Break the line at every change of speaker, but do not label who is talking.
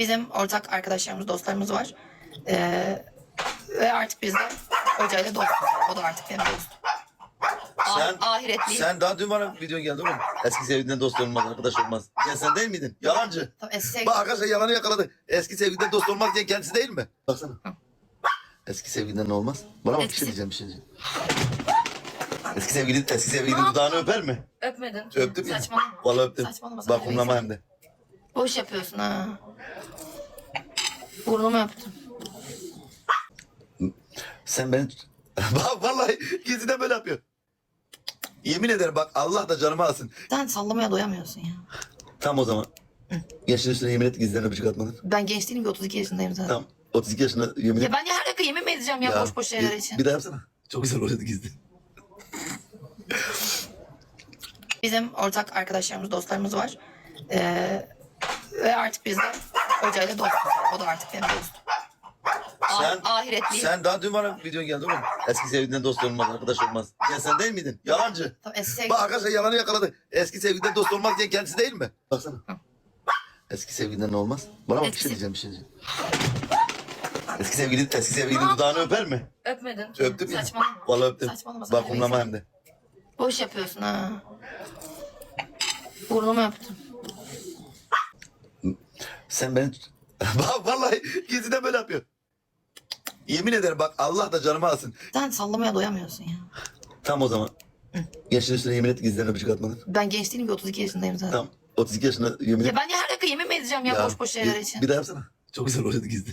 Bizim ortak arkadaşlarımız, dostlarımız var. Ee, ve artık biz de hocayla dostuz. O da artık benim dostum. Ah,
Sen,
ahiretli.
sen daha dün bana videon geldi oğlum. Eski sevgiliden dost olmaz, arkadaş olmaz. Ya sen değil miydin? Yalancı.
Tamam, eski sevgili-
Bak arkadaşlar yalanı yakaladı. Eski sevgiliden dost olmaz diye kendisi değil mi? Baksana. Eski sevgiliden ne olmaz? Bana bak bir
Eski-
şey diyeceğim bir şey diyeceğim. Eski sevgili, eski sevgili dudağını öper mi?
Öpmedin.
Öptüm ya.
Saçmalama.
Vallahi öptüm.
Saçmalama,
Bak kumlama
öyle
hem de.
Boş yapıyorsun ha. Burnumu öptüm.
Sen bak vallahi gizliden böyle yapıyor. Yemin ederim bak Allah da canımı alsın.
Sen sallamaya doyamıyorsun ya.
Tam o zaman. Gençliğin üstüne yemin et gizliden öpücük atmadın.
Ben genç değilim ki 32 yaşındayım zaten.
Tam 32 yaşında yemin et.
Ya ben ya her dakika yemin mi edeceğim ya, boş boş şeyler
bir,
için?
Bir daha yapsana. Çok güzel oluyordu gizli.
Bizim ortak arkadaşlarımız, dostlarımız var. Ee, ve artık biz de hocayla dostuz. O da artık benim dostum. Ah,
Sen,
ahiretli.
sen daha dün bana videon geldi oğlum. Eski sevgiliden dost olmaz, arkadaş olmaz. Ya sen değil miydin? Yalancı.
Tamam, eski sevgili-
Bak arkadaşlar yalanı yakaladı. Eski sevgiliden dost olmaz diye kendisi değil mi? Baksana. Eski sevgiliden ne olmaz? Bana bak bir
Eski-
şey diyeceğim bir şey diyeceğim. Eski sevgili, eski sevgili dudağını öper mi?
Öpmedin.
Öptüm ya.
Saçmalama.
Vallahi öptüm.
Saçmalama,
Bak kumlama
öyle
hem de.
Boş yapıyorsun ha. Burnumu öptüm.
Sen beni... vallahi gizliden böyle yapıyor. Yemin ederim bak Allah da canımı alsın.
Sen sallamaya doyamıyorsun ya.
Tam o zaman. Gençliğin üstüne yemin et gizliden öpücük atmadın.
Ben genç değilim ki 32 yaşındayım zaten.
Tam 32 yaşında yemin et.
Ya ben ya her dakika yemin mi edeceğim ya, boş boş şeyler
bir,
için?
Bir daha yapsana. Çok güzel oluyordu gizli.